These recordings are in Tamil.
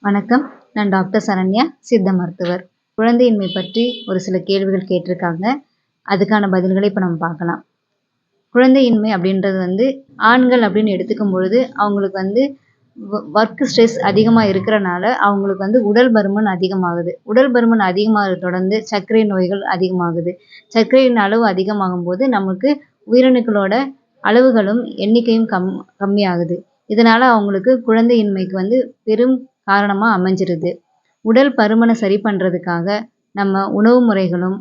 வணக்கம். நான் டாக்டர் சரண்யா சித்த மருத்துவர். குழந்தையின்மை பற்றி ஒரு சில கேள்விகள் கேட்டிருக்காங்க. அதுக்கான பதில்களை இப்போ நம்ம பார்க்கலாம். குழந்தையின்மை அப்படின்றது வந்து ஆண்கள் அப்படின்னு எடுத்துக்கும் பொழுது அவங்களுக்கு வந்து ஒர்க் ஸ்ட்ரெஸ் அதிகமாக இருக்கிறனால அவங்களுக்கு வந்து உடல் பருமன் அதிகமாகுது. உடல் பருமன் அதிகமாக தொடர்ந்து சர்க்கரை நோய்கள் அதிகமாகுது. சர்க்கரையின் அளவு அதிகமாகும் போது நமக்கு உயிரணுக்களோட அளவுகளும் எண்ணிக்கையும் கம் கம்மியாகுது. இதனால் அவங்களுக்கு குழந்தையின்மைக்கு வந்து பெரும் காரணமாக அமைஞ்சிருது. உடல் பருமனை சரி பண்ணுறதுக்காக நம்ம உணவு முறைகளும்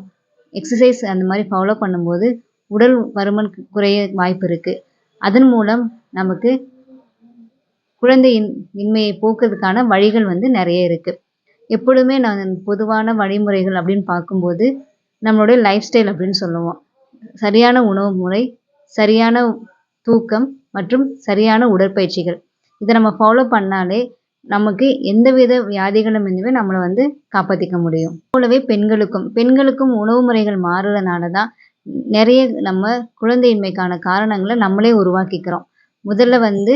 எக்ஸசைஸ் அந்த மாதிரி ஃபாலோ பண்ணும்போது உடல் பருமன் குறைய வாய்ப்பு இருக்குது அதன் மூலம் நமக்கு குழந்தையின் இன்மையை போக்குறதுக்கான வழிகள் வந்து நிறைய இருக்குது எப்பொழுதுமே நான் பொதுவான வழிமுறைகள் அப்படின்னு பார்க்கும்போது நம்மளுடைய லைஃப் ஸ்டைல் அப்படின்னு சொல்லுவோம். சரியான உணவு முறை சரியான தூக்கம் மற்றும் சரியான உடற்பயிற்சிகள். இதை நம்ம ஃபாலோ பண்ணாலே நமக்கு எந்தவித இருந்துமே நம்மளை வந்து காப்பாற்றிக்க முடியும். போலவே பெண்களுக்கும் பெண்களுக்கும் உணவு முறைகள் மாறுறதுனால தான் நிறைய நம்ம குழந்தையின்மைக்கான காரணங்களை நம்மளே உருவாக்கிக்கிறோம். முதல்ல வந்து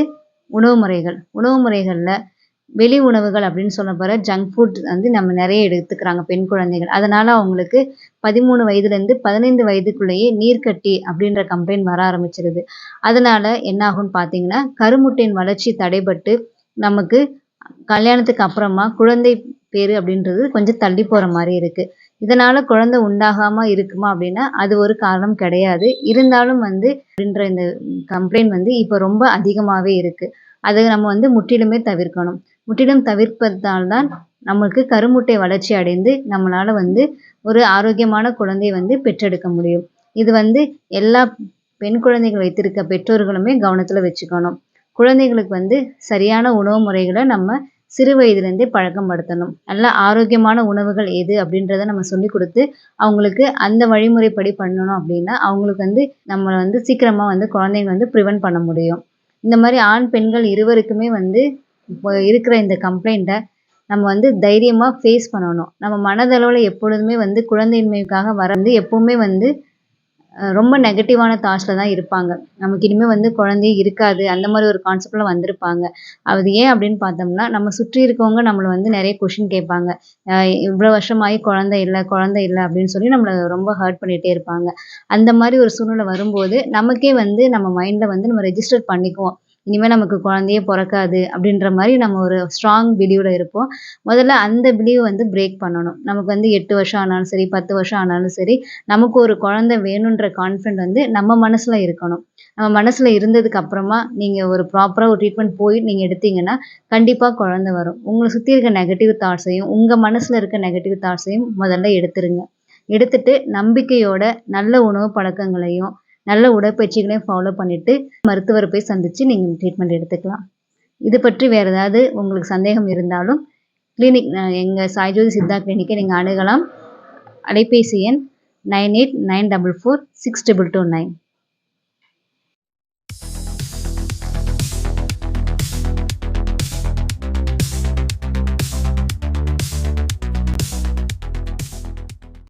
உணவு முறைகள். உணவு முறைகளில் வெளி உணவுகள் அப்படின்னு சொல்ல போகிற ஜங்க் ஃபுட் வந்து நம்ம நிறைய எடுத்துக்கிறாங்க பெண் குழந்தைகள். அதனால் அவங்களுக்கு பதிமூணு வயதுலேருந்து பதினைந்து வயதுக்குள்ளேயே நீர்க்கட்டி அப்படின்ற கம்ப்ளைண்ட் வர ஆரம்பிச்சிருது. அதனால் என்ன ஆகும்னு பார்த்தீங்கன்னா கருமுட்டையின் வளர்ச்சி தடைபட்டு நமக்கு கல்யாணத்துக்கு அப்புறமா குழந்தை பேர் அப்படின்றது கொஞ்சம் தள்ளி போகிற மாதிரி இருக்குது இதனால் குழந்தை உண்டாகாமல் இருக்குமா அப்படின்னா அது ஒரு காரணம் கிடையாது. இருந்தாலும் வந்து அப்படின்ற இந்த கம்ப்ளைண்ட் வந்து இப்போ ரொம்ப அதிகமாகவே இருக்குது அதை நம்ம வந்து முற்றிலுமே தவிர்க்கணும். முற்றிலும் தவிர்ப்பதால் தான் நம்மளுக்கு கருமுட்டை வளர்ச்சி அடைந்து நம்மளால் வந்து ஒரு ஆரோக்கியமான குழந்தையை வந்து பெற்றெடுக்க முடியும். இது வந்து எல்லா பெண் குழந்தைகள் வைத்திருக்க பெற்றோர்களுமே கவனத்தில் வச்சுக்கணும். குழந்தைகளுக்கு வந்து சரியான உணவு முறைகளை நம்ம சிறு வயதுலேருந்தே பழக்கப்படுத்தணும். நல்ல ஆரோக்கியமான உணவுகள் எது அப்படின்றத நம்ம சொல்லி கொடுத்து அவங்களுக்கு அந்த வழிமுறைப்படி பண்ணணும் அப்படின்னா அவங்களுக்கு வந்து நம்ம வந்து சீக்கிரமாக வந்து குழந்தைங்க வந்து ப்ரிவென்ட் பண்ண முடியும். இந்த மாதிரி ஆண் பெண்கள் இருவருக்குமே வந்து இப்போ இருக்கிற இந்த கம்ப்ளைண்ட்டை நம்ம வந்து தைரியமாக ஃபேஸ் பண்ணணும். நம்ம மனதளவில் எப்பொழுதுமே வந்து குழந்தையின்மைக்காக வரந்து எப்போவுமே வந்து ரொம்ப நெகட்டிவான தாட்ஸில் தான் இருப்பாங்க. நமக்கு இனிமேல் வந்து குழந்தையே இருக்காது. அந்த மாதிரி ஒரு கான்செப்டில் வந்திருப்பாங்க. அது ஏன் அப்படின்னு பார்த்தோம்னா நம்ம சுற்றி இருக்கவங்க நம்மளை வந்து நிறைய கொஷின் கேட்பாங்க. இவ்வளோ வருஷமாகி குழந்தை இல்லை குழந்தை இல்லை அப்படின்னு சொல்லி நம்மளை ரொம்ப ஹர்ட் பண்ணிகிட்டே இருப்பாங்க. அந்த மாதிரி ஒரு சூழ்நிலை வரும்போது நமக்கே வந்து நம்ம மைண்டில் வந்து நம்ம ரெஜிஸ்டர் பண்ணிக்குவோம். இனிமேல் நமக்கு குழந்தையே பிறக்காது அப்படின்ற மாதிரி நம்ம ஒரு ஸ்ட்ராங் பிலீவில் இருப்போம். முதல்ல அந்த பிலீவ் வந்து பிரேக் பண்ணணும். நமக்கு வந்து எட்டு வருஷம் ஆனாலும் சரி பத்து வருஷம் ஆனாலும் சரி நமக்கு ஒரு குழந்தை வேணுன்ற கான்ஃபிடென்ட் வந்து நம்ம மனசில் இருக்கணும். நம்ம மனசில் இருந்ததுக்கு அப்புறமா நீங்கள் ஒரு ப்ராப்பராக ஒரு ட்ரீட்மெண்ட் போய் நீங்கள் எடுத்தீங்கன்னா கண்டிப்பாக குழந்தை வரும். உங்களை சுற்றி இருக்க நெகட்டிவ் தாட்ஸையும் உங்கள் மனசில் இருக்க நெகட்டிவ் தாட்ஸையும் முதல்ல எடுத்துருங்க. எடுத்துட்டு நம்பிக்கையோட நல்ல உணவு பழக்கங்களையும் நல்ல உடற்பயிற்சிகளையும் ஃபாலோ பண்ணிவிட்டு மருத்துவரை போய் சந்தித்து நீங்கள் ட்ரீட்மெண்ட் எடுத்துக்கலாம். இது பற்றி வேறு ஏதாவது உங்களுக்கு சந்தேகம் இருந்தாலும் கிளினிக் எங்கள் சாய்ஜோதி சித்தா கிளினிக்கை நீங்கள் அணுகலாம். அலைபேசி எண் nine eight nine double four six double two nine